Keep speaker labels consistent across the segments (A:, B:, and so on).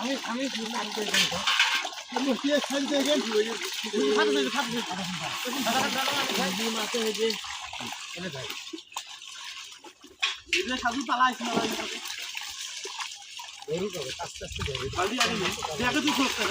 A: আমি আমি সাধু পালা আছে না ধরু তবে আস্তে আস্তে খোঁজ কর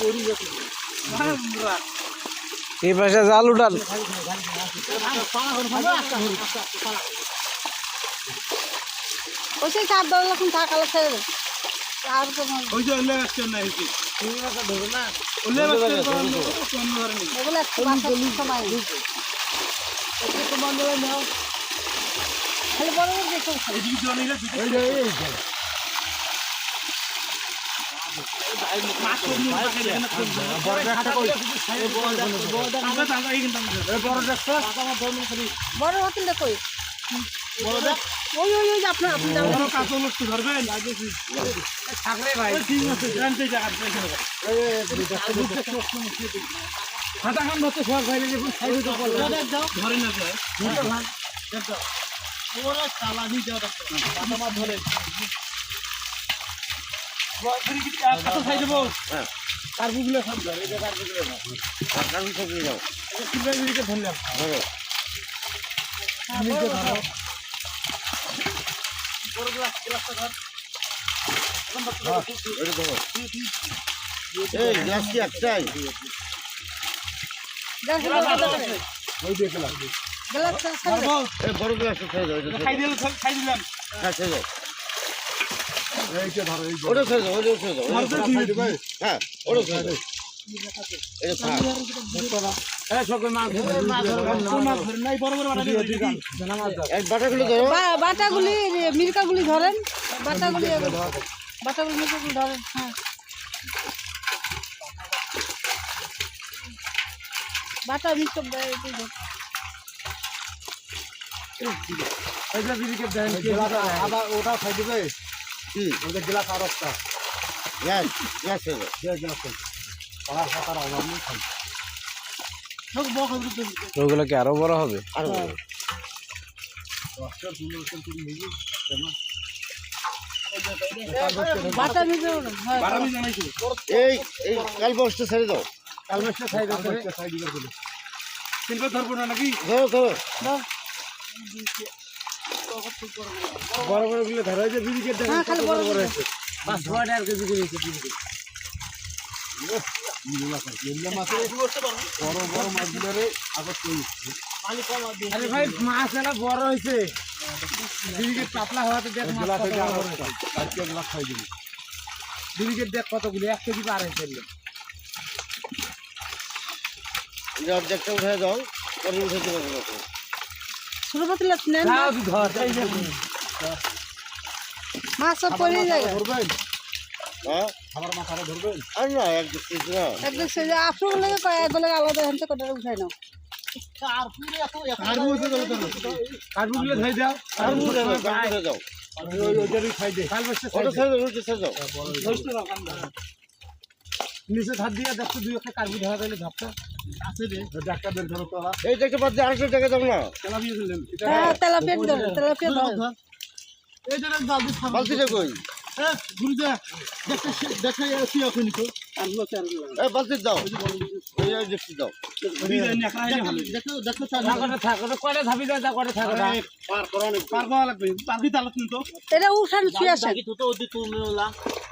A: এই দিন না রে ওই যে হাতে করে কিন্তু ভাই না তো কিছু নেই কিন্তু পরি গেছে আমরা
B: এই পাশে জাল উঠান
C: ওই সেই চার দশ লক্ষ টাকা ছেড়ে দে আর কোনো
A: ওই যে ওলে আসছে না এসে তুমি মাথা ধরো না ওলে আসছে তো কোন ধরে নেই
C: এগুলো একটু বাসার সময় একটু বন্ধ করে নাও খালি বড় বড় দেখো
A: এদিকে জল নিলে দুটো
D: এই যে এই যে
A: মাছ তো নিয়ে থাকে না
D: বড়
A: কিন্তু
C: কই
A: বড় দেখ
C: ওই ওই ওই যে আপনার আপনি যাবেন
A: বড় কাতল একটু ধরবেন
D: থাকলে ভাই
A: ঠিক আছে। জানতে খান ধরতে সব ভাই ধরে না কার্বুগুলো সব ধরে
D: থেকে যাও
A: মিনিটে ধরলাম
D: ধরো
A: গ্লাস
D: এই গ্লাস কি একটাই
C: গ্লাস
D: ওই
C: গ্লাস
A: বল
D: এই বড় এটা
A: খাই দিলাম খাই দিলাম।
D: হ্যাঁ ছেড়ে দাও
E: এইটা ধরো এই
D: ওটা ছেড়ে দাও ওটা ছেড়ে দাও হ্যাঁ ওটা বাটাগুলো
C: মির্কাগুলি ধরেন বাটাগুলি বাটাগুলি মির্কাগুলি ধরেন হ্যাঁ বাটা মির্কা
E: ওটা খাই দিবে?
D: কি?
E: ওটা গ্লাস আর একটা
D: গ্লাস গ্লাস ছেড়ে দাও
E: যে গ্লাস পাতার অভাব নেই খাই
A: সব বক হবে তো
B: ওগুলো কি আরও বড় হবে?
D: আর
C: হয়।
A: বারামি জানাইছি
D: এই এই কাল ছেড়ে দাও।
E: করে
A: ধরবো না নাকি?
D: ধরো ধরো।
C: দাও।
E: বড় বড়গুলো ধরো যে বিবিকে দেখো
C: হ্যাঁ খালি বড় বড়
E: পাঁচ ছয় টাকা কেজি করে দিচ্ছে বিবিকে ইলিয়া মাছে বড় বড় মাছগুলো রে আগত কই
A: আরে ভাই মাছ এলা বড় হয়েছে। দিদিকে পাতলা হওয়াতে দেখ
E: আর
A: দিদিকে দেখ কতগুলি এক কেজি পার হয়েছে।
D: এই অর্ধেকটা উঠে দাও পরে উঠে দেবো কোনো
C: ছোট পাতলা নেন
A: যাও
C: মাছ সব পড়ে যায়।
E: ধরবেন?
D: হ্যাঁ?
E: খাবার মাথাটা ধরবেন?
D: আর না এক দু পিস না
C: একদম সে যে আপনার লাগে একগুলো আলাদা হেনতে কটা উঠাই নাও।
A: কাঠগুলো নিচে ধার দিয়ে দেখতো দুই একটা কার্বি ধরা দিলে ধাপটা আছে রে।
E: ডাক্তার বের ধরো তোলা
D: এই দেখতে পাচ্ছি আরেকশো টাকা দাও না?
A: তেলা দিয়ে দিলেন
C: হ্যাঁ তেলাপিয়া ধরে তেলাপিয়া ধরে।
A: এই জায়গা জাল দিয়ে থাম
D: বালতিটা কই?
A: ঘুরে যা। দেখতে দেখা যাচ্ছে এখন তো আনলো চার
D: এই বালতি দাও। ওই ওই দেখতে দাও।
A: দেখো দেখো চার থাক তা? কয়টা থাকে পার করা অনেক পার করা লাগবে। পার দিতে আলো কিন্তু।
C: এটা উঠান শুয়ে আসেন
A: তো তো ওদি তুমি ওলা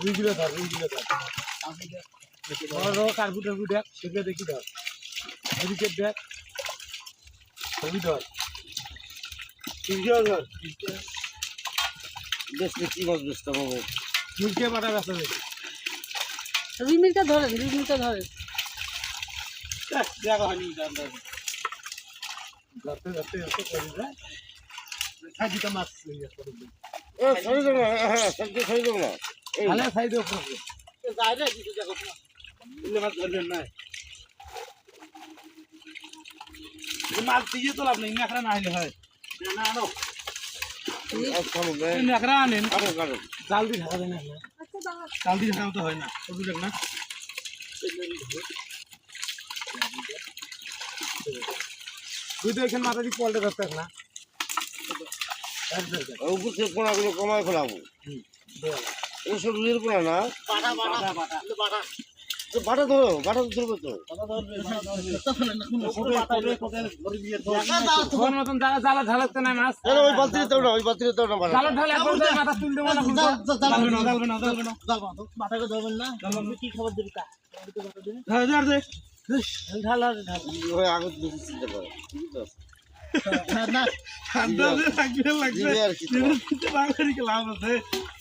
A: রুইগুলো ধর রুইগুলো ধর। বড় বড় কার্বু টার্বু দেখ সেগুলো দেখি ধর। এদিকে দেখ ধর। ধর
D: বেশি কি মাছ বেচতে হবে
A: মুরগি দেখি।
C: রুই মিরকা ধরেন রুই মিরকা ধরেন
A: দেখা হয়নি জানতে যাতে যাতে করে যায় খাই মাছ ইয়ে
D: এ সরে দেবো না হ্যাঁ সবজি সরে দেবো না। এই।
A: তাহলে খাই দিও প্রভু যাই রে কিছু দেখো না মাছ ধরবেন না মাছ দিয়ে তো লাভ নেই নেকড়া না হলে হয়। না আনো। নেকড়া আনেন জাল দিয়ে ঢাকা দেন জাল দিয়ে ঢাকা তো হয় না বুঝু দেখ না? তুই তো এখানে মাথা দিয়ে পল্টে ধরতে না।
D: থেকে পোনাগুলো কমায় ফেলাবো। সব রুইয়ের পোনা না?
A: বাটা
D: ধরো বাটা ধরবে তো।
B: মতন জালা ঢালাতে না মাছ।
D: না, না, ওই বালতিতে দাও না ওই বালতিতে দাও না
B: মাথা তুল দেবো না
D: আগত চিন্তা করে দিবে আর কি। তো।
B: ওটা দেখো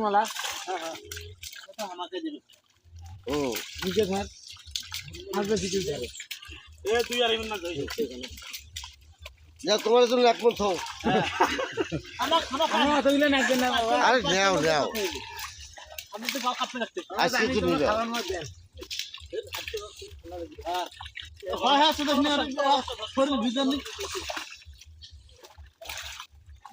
B: যা
D: ও
B: নিচে ধর
D: যা তোমার জন্য মন
B: আমার তুইলে না একদিন না
D: আরে নাও নাও আজকে তো নিয়ে যাও
B: খাওয়ার মধ্যে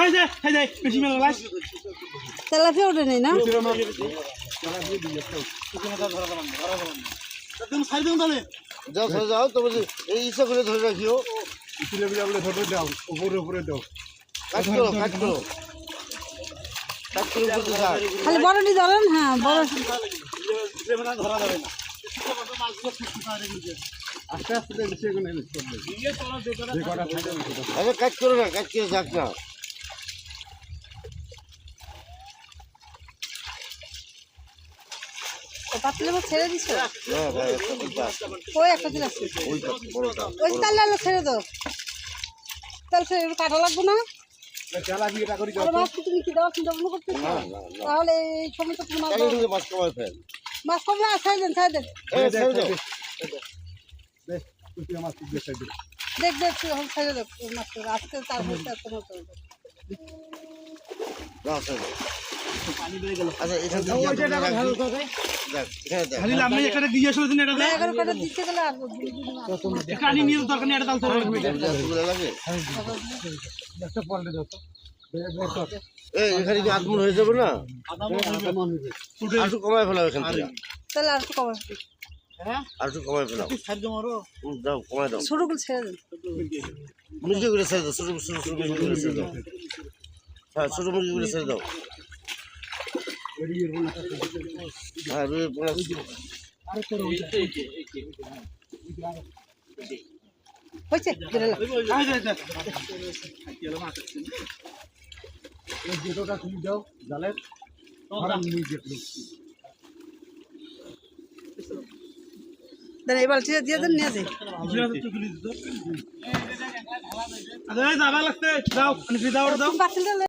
A: এই যে এই যে বেশি মেলা লাস
C: তেলাপিয়া ওঠে নেই না?
D: যাও ধরে যাও তবে এই ইচ্ছা করে ধরে রাখিও। কাজ করো কাজ করো। কাজ করে উপরে থাক
C: খালি বড়টি ধরেন হ্যাঁ বড়
A: ধরা যাবে না।
D: আরে কাজ করো না কাজ করে যাক না
C: পাতলে মাছ ছেড়ে দিছো
D: হ্যাঁ আছে।
C: ওই একটা দিন আছে।
D: ওই
C: ছেড়ে দাও। তাহলে ছেড়ে কাটা লাগবে না? মাছ কি তুমি কি দেওয়া চিন্তা ভাবনা করতেছো?
D: না না না।
C: তাহলে এই সময় তো
D: মাছ কমায়
C: মাছ কমলে ছাড়ে দেন ছাড়ে দেন দেখ এখন ছেড়ে আজকে তার মধ্যে
D: তোমরা এখানে
C: মাছ
A: এখানে
D: কি আদমন হয়ে যাবে না? কমায় ফেলাও এখান থেকে।
C: তাহলে আর একটু কমা
D: আর একটু কমায় ফেলাও। দাও কমায় দাও
C: ছোটগুলো ছেড়ে দেন
D: মুরগি করে ছেড়ে দাও ছোটো ছোটো ছোটো মুরগি করে ছেড়ে দাও। হ্যাঁ ছোটো মুরগি করে ছেড়ে দাও। হ্যাঁ রুইয়ের পোনা
C: হয়েছে? দেন এই বালতিটা দিয়ে দেন নিয়ে যাই।
A: আরে যাবা লাগতে যাও আমি ফিরে দাও দাও
C: বাতিলটা লে-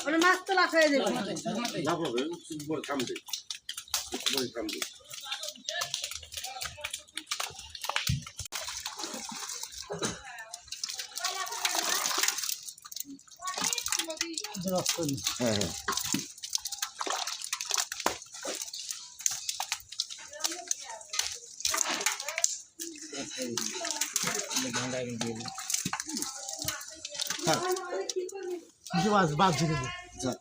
C: ওটা মাছ তো লাখ হয়ে যাবে
D: লাভ হবে বড় কাম দে বড় কাম দে হ্যাঁ হ্যাঁ
A: কিছু মাছ বাদ দিয়ে
D: যাক।